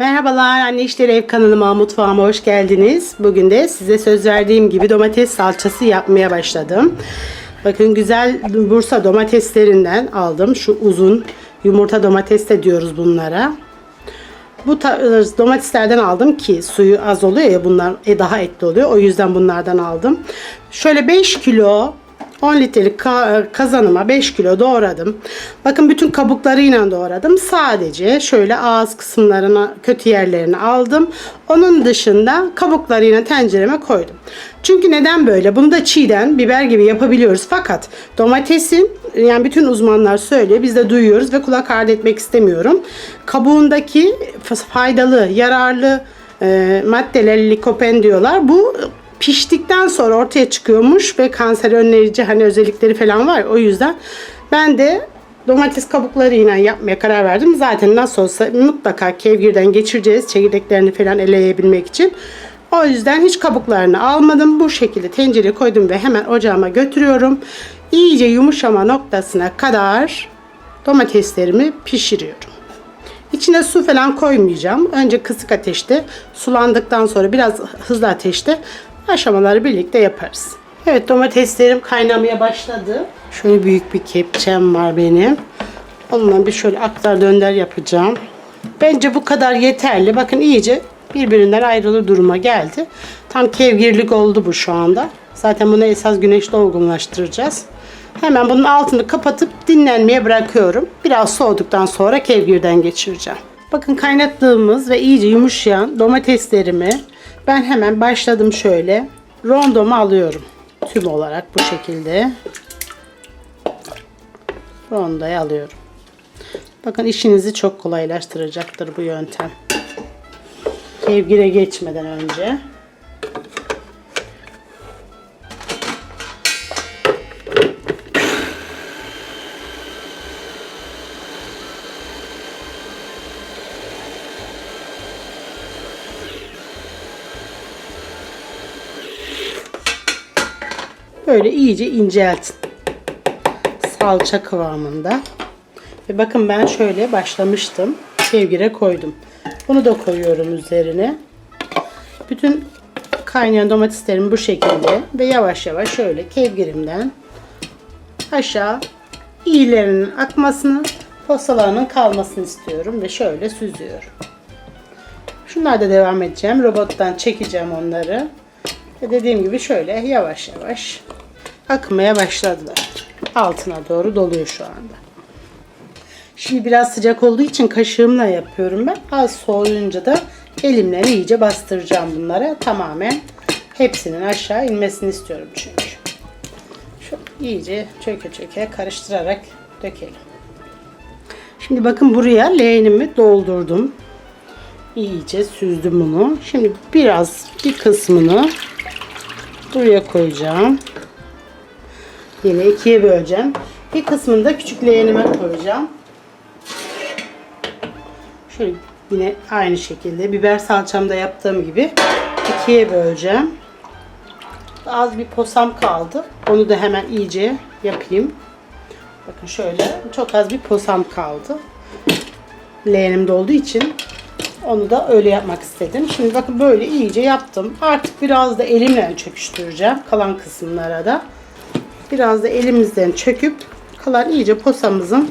Merhabalar Anne İşleri Ev kanalıma mutfağıma hoş geldiniz. Bugün de size söz verdiğim gibi domates salçası yapmaya başladım. Bakın güzel Bursa domateslerinden aldım. Şu uzun yumurta domates de diyoruz bunlara. Bu tarz domateslerden aldım ki suyu az oluyor ya bunlar e, daha etli oluyor. O yüzden bunlardan aldım. Şöyle 5 kilo 10 litrelik ka- kazanıma 5 kilo doğradım. Bakın bütün kabuklarıyla doğradım. Sadece şöyle ağız kısımlarına kötü yerlerini aldım. Onun dışında kabuklarıyla tencereme koydum. Çünkü neden böyle? Bunu da çiğden biber gibi yapabiliyoruz. Fakat domatesin yani bütün uzmanlar söylüyor. Biz de duyuyoruz ve kulak ardı etmek istemiyorum. Kabuğundaki faydalı, yararlı e, maddeler likopen diyorlar. Bu piştikten sonra ortaya çıkıyormuş ve kanser önleyici hani özellikleri falan var. O yüzden ben de domates kabuklarıyla yapmaya karar verdim. Zaten nasıl olsa mutlaka kevgirden geçireceğiz çekirdeklerini falan eleyebilmek için. O yüzden hiç kabuklarını almadım. Bu şekilde tencereye koydum ve hemen ocağıma götürüyorum. İyice yumuşama noktasına kadar domateslerimi pişiriyorum. İçine su falan koymayacağım. Önce kısık ateşte sulandıktan sonra biraz hızlı ateşte aşamaları birlikte yaparız. Evet domateslerim kaynamaya başladı. Şöyle büyük bir kepçem var benim. Onunla bir şöyle aktar dönder yapacağım. Bence bu kadar yeterli. Bakın iyice birbirinden ayrılır duruma geldi. Tam kevgirlik oldu bu şu anda. Zaten bunu esas güneşte olgunlaştıracağız. Hemen bunun altını kapatıp dinlenmeye bırakıyorum. Biraz soğuduktan sonra kevgirden geçireceğim. Bakın kaynattığımız ve iyice yumuşayan domateslerimi ben hemen başladım şöyle. Rondomu alıyorum. Tüm olarak bu şekilde. Rondoyu alıyorum. Bakın işinizi çok kolaylaştıracaktır bu yöntem. Kevgire geçmeden önce. Böyle iyice inceltin. Salça kıvamında. Ve bakın ben şöyle başlamıştım. Kevgire koydum. Bunu da koyuyorum üzerine. Bütün kaynayan domateslerimi bu şekilde ve yavaş yavaş şöyle kevgirimden aşağı iyilerinin akmasını, posalarının kalmasını istiyorum ve şöyle süzüyorum. Şunlar da devam edeceğim. Robottan çekeceğim onları. Ve dediğim gibi şöyle yavaş yavaş akmaya başladılar. Altına doğru doluyor şu anda. Şimdi biraz sıcak olduğu için kaşığımla yapıyorum ben. Az soğuyunca da elimle iyice bastıracağım bunlara. Tamamen hepsinin aşağı inmesini istiyorum çünkü. Şu iyice çöke çöke karıştırarak dökelim. Şimdi bakın buraya leğenimi doldurdum. İyice süzdüm bunu. Şimdi biraz bir kısmını buraya koyacağım. Yine ikiye böleceğim. Bir kısmını da küçük leğenime koyacağım. Şöyle yine aynı şekilde biber salçamda yaptığım gibi ikiye böleceğim. Az bir posam kaldı. Onu da hemen iyice yapayım. Bakın şöyle çok az bir posam kaldı. Leğenimde olduğu için onu da öyle yapmak istedim. Şimdi bakın böyle iyice yaptım. Artık biraz da elimle çöküştüreceğim. Kalan kısımlara da. Biraz da elimizden çöküp kalan iyice posamızın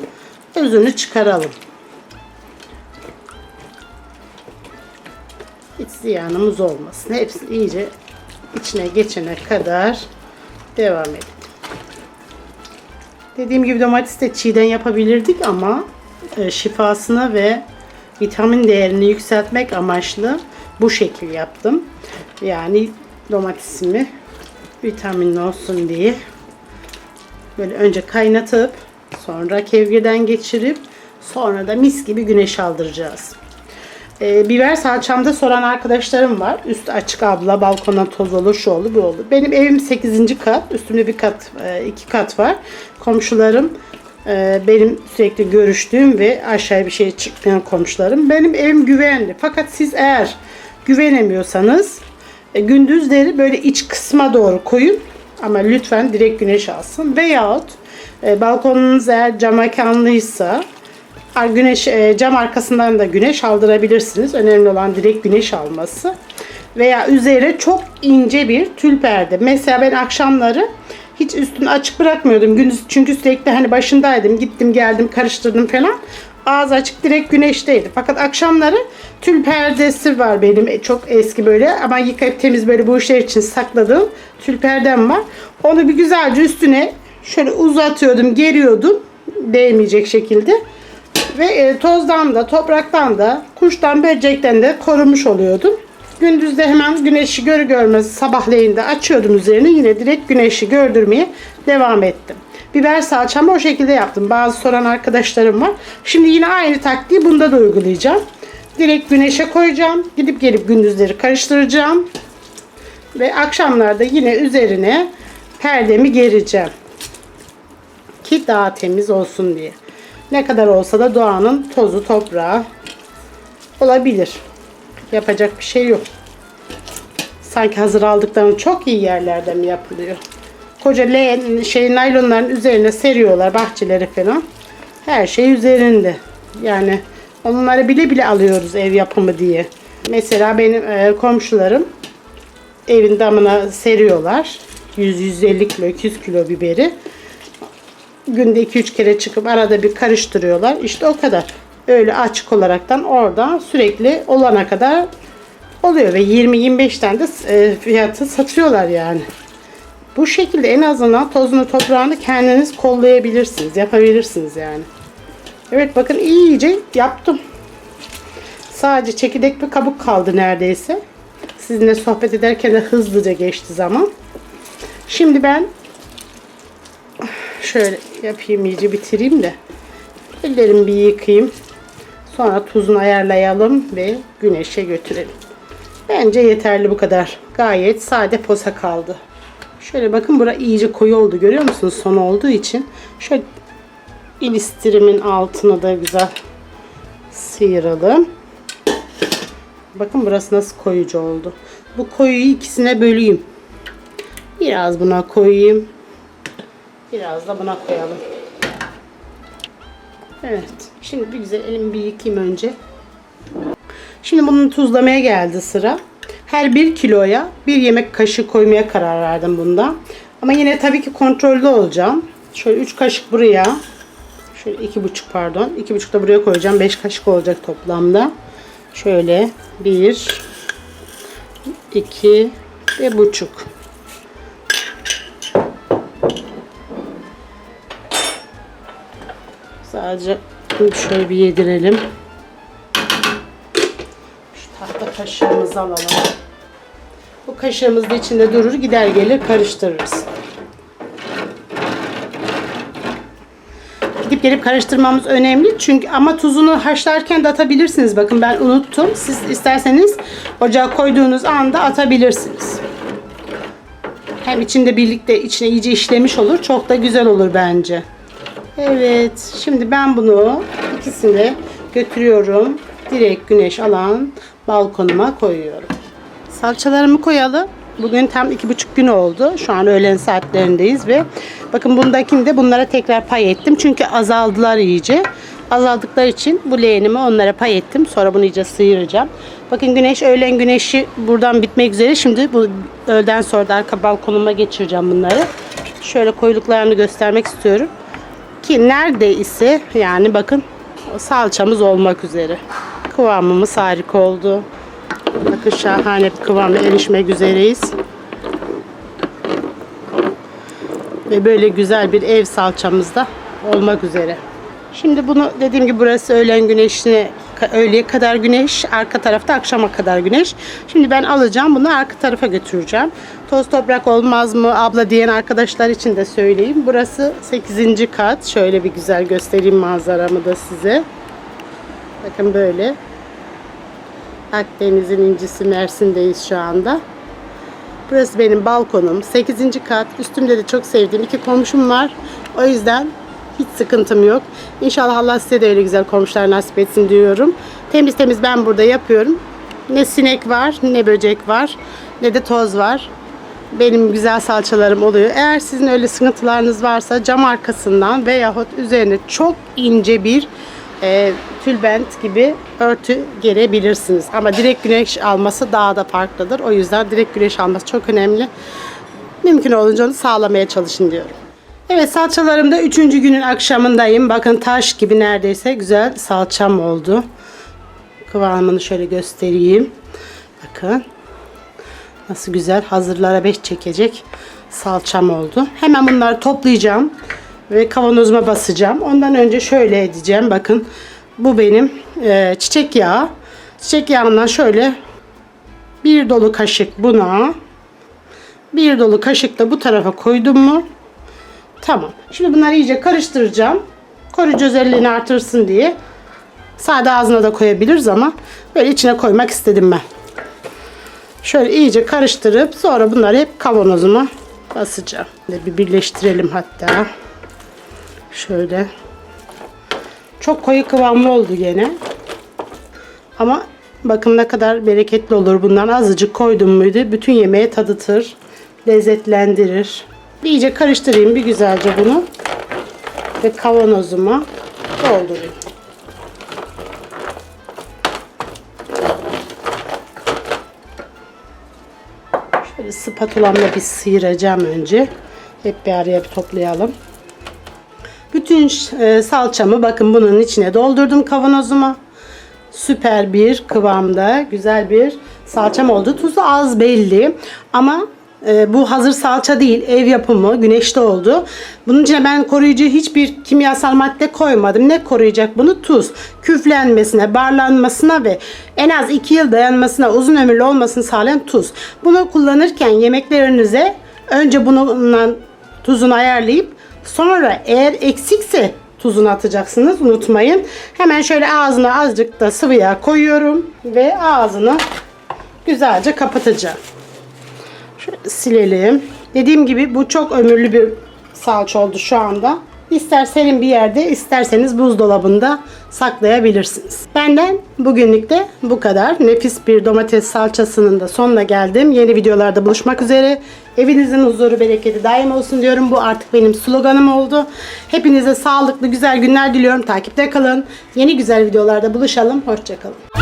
özünü çıkaralım. Hiç ziyanımız olmasın. Hepsi iyice içine geçene kadar devam edelim. Dediğim gibi domates de çiğden yapabilirdik ama e, şifasına ve vitamin değerini yükseltmek amaçlı bu şekil yaptım. Yani domatesimi vitaminli olsun diye böyle önce kaynatıp sonra kevgirden geçirip sonra da mis gibi güneş aldıracağız. Ee, biber salçamda soran arkadaşlarım var. Üst açık abla, balkona toz olur, şu olur, bu olur. Benim evim 8. kat. Üstümde bir kat, e, iki kat var. Komşularım e, benim sürekli görüştüğüm ve aşağıya bir şey çıkmayan komşularım. Benim evim güvenli. Fakat siz eğer güvenemiyorsanız e, gündüzleri böyle iç kısma doğru koyun. Ama lütfen direkt güneş alsın. Veyahut e, balkonunuz eğer cam mekanlıysa Güneş e, cam arkasından da güneş aldırabilirsiniz. Önemli olan direkt güneş alması. Veya üzeri çok ince bir tül perde. Mesela ben akşamları hiç üstünü açık bırakmıyordum. Gündüz çünkü sürekli hani başındaydım. Gittim geldim karıştırdım falan. Ağzı açık direkt güneşteydi. Fakat akşamları tül perdesi var benim e, çok eski böyle ama yıkayıp temiz böyle bu işler için sakladığım tül perdem var. Onu bir güzelce üstüne şöyle uzatıyordum, geriyordum değmeyecek şekilde. Ve e, tozdan da, topraktan da, kuştan, böcekten de korumuş oluyordum. Gündüzde hemen güneşi görü görmez sabahleyin de açıyordum üzerini. Yine direkt güneşi gördürmeye devam ettim. Biber salçamı o şekilde yaptım. Bazı soran arkadaşlarım var. Şimdi yine aynı taktiği bunda da uygulayacağım. Direkt güneşe koyacağım. Gidip gelip gündüzleri karıştıracağım. Ve akşamlarda yine üzerine perdemi gereceğim ki daha temiz olsun diye. Ne kadar olsa da doğanın tozu toprağı olabilir. Yapacak bir şey yok. Sanki hazır aldıklarının çok iyi yerlerde mi yapılıyor? Koca leğen, şey naylonların üzerine seriyorlar bahçeleri falan. Her şey üzerinde. Yani onları bile bile alıyoruz ev yapımı diye. Mesela benim e, komşularım evin damına seriyorlar. 100-150 kilo, 200 kilo biberi günde 2-3 kere çıkıp arada bir karıştırıyorlar. İşte o kadar. Öyle açık olaraktan oradan sürekli olana kadar oluyor ve 20-25 tane de e, fiyatı satıyorlar yani. Bu şekilde en azından tozunu toprağını kendiniz kollayabilirsiniz, yapabilirsiniz yani. Evet bakın iyice yaptım. Sadece çekirdek bir kabuk kaldı neredeyse. Sizinle sohbet ederken de hızlıca geçti zaman. Şimdi ben Şöyle yapayım iyice bitireyim de. Ellerimi bir yıkayayım. Sonra tuzunu ayarlayalım ve güneşe götürelim. Bence yeterli bu kadar. Gayet sade posa kaldı. Şöyle bakın bura iyice koyu oldu. Görüyor musunuz? Son olduğu için. Şöyle ilistirimin altını da güzel sıyıralım. Bakın burası nasıl koyucu oldu. Bu koyuyu ikisine böleyim. Biraz buna koyayım. Biraz da buna koyalım. Evet. Şimdi bir güzel elimi bir yıkayayım önce. Şimdi bunu tuzlamaya geldi sıra. Her bir kiloya bir yemek kaşığı koymaya karar verdim bunda. Ama yine tabii ki kontrollü olacağım. Şöyle 3 kaşık buraya. Şöyle iki buçuk pardon. iki buçuk da buraya koyacağım. 5 kaşık olacak toplamda. Şöyle bir, iki ve buçuk. Sadece şöyle bir yedirelim. Şu tahta kaşığımızı alalım. Bu kaşığımız da içinde durur. Gider gelir karıştırırız. Gidip gelip karıştırmamız önemli. Çünkü ama tuzunu haşlarken de atabilirsiniz. Bakın ben unuttum. Siz isterseniz ocağa koyduğunuz anda atabilirsiniz. Hem içinde birlikte içine iyice işlemiş olur. Çok da güzel olur bence. Evet. Şimdi ben bunu ikisini götürüyorum. Direkt güneş alan balkonuma koyuyorum. Salçalarımı koyalım. Bugün tam iki buçuk gün oldu. Şu an öğlen saatlerindeyiz ve bakın bundakini de bunlara tekrar pay ettim. Çünkü azaldılar iyice. Azaldıkları için bu leğenimi onlara pay ettim. Sonra bunu iyice sıyıracağım. Bakın güneş öğlen güneşi buradan bitmek üzere. Şimdi bu öğleden sonra da arka balkonuma geçireceğim bunları. Şöyle koyuluklarını göstermek istiyorum ki neredeyse yani bakın salçamız olmak üzere. Kıvamımız harika oldu. Bakın şahane bir kıvamla erişmek üzereyiz. Ve böyle güzel bir ev salçamız da olmak üzere. Şimdi bunu dediğim gibi burası öğlen güneşine öğleye kadar güneş, arka tarafta akşama kadar güneş. Şimdi ben alacağım bunu arka tarafa götüreceğim. Toz toprak olmaz mı abla diyen arkadaşlar için de söyleyeyim. Burası 8. kat. Şöyle bir güzel göstereyim manzaramı da size. Bakın böyle. Akdeniz'in incisi Mersin'deyiz şu anda. Burası benim balkonum. 8. kat. Üstümde de çok sevdiğim iki komşum var. O yüzden hiç sıkıntım yok. İnşallah Allah size de öyle güzel komşular nasip etsin diyorum. Temiz temiz ben burada yapıyorum. Ne sinek var, ne böcek var, ne de toz var. Benim güzel salçalarım oluyor. Eğer sizin öyle sıkıntılarınız varsa cam arkasından veyahut üzerine çok ince bir e, tülbent gibi örtü gerebilirsiniz. Ama direkt güneş alması daha da farklıdır. O yüzden direkt güneş alması çok önemli. Mümkün olunca onu sağlamaya çalışın diyorum. Evet salçalarımda 3. günün akşamındayım. Bakın taş gibi neredeyse güzel salçam oldu. Kıvamını şöyle göstereyim. Bakın. Nasıl güzel hazırlara beş çekecek salçam oldu. Hemen bunları toplayacağım ve kavanozuma basacağım. Ondan önce şöyle edeceğim. Bakın bu benim e, çiçek yağı. Çiçek yağından şöyle bir dolu kaşık buna bir dolu kaşık da bu tarafa koydum mu tamam. Şimdi bunları iyice karıştıracağım. Koruyucu özelliğini artırsın diye. Sade ağzına da koyabiliriz ama böyle içine koymak istedim ben. Şöyle iyice karıştırıp sonra bunları hep kavanozuma basacağım. Bir birleştirelim hatta. Şöyle. Çok koyu kıvamlı oldu gene. Ama bakın ne kadar bereketli olur. Bundan azıcık koydum muydu bütün yemeğe tadıtır. Lezzetlendirir. İyice karıştırayım bir güzelce bunu. Ve kavanozuma doldurayım. Şöyle spatulamla bir sıyıracağım önce. Hep bir araya bir toplayalım. Bütün e, salçamı bakın bunun içine doldurdum kavanozuma. Süper bir kıvamda güzel bir salçam oldu. Tuzu az belli ama e, bu hazır salça değil ev yapımı güneşte oldu. Bunun içine ben koruyucu hiçbir kimyasal madde koymadım. Ne koruyacak bunu? Tuz. Küflenmesine, barlanmasına ve en az 2 yıl dayanmasına, uzun ömürlü olmasını sağlayan tuz. Bunu kullanırken yemeklerinize önce bununla tuzunu ayarlayıp sonra eğer eksikse tuzunu atacaksınız. Unutmayın. Hemen şöyle ağzına azıcık da sıvı yağ koyuyorum ve ağzını güzelce kapatacağım. Silelim. Dediğim gibi bu çok ömürlü bir salça oldu şu anda. İster serin bir yerde isterseniz buzdolabında saklayabilirsiniz. Benden bugünlük de bu kadar. Nefis bir domates salçasının da sonuna geldim. Yeni videolarda buluşmak üzere. Evinizin huzuru bereketi daim olsun diyorum. Bu artık benim sloganım oldu. Hepinize sağlıklı güzel günler diliyorum. Takipte kalın. Yeni güzel videolarda buluşalım. Hoşçakalın.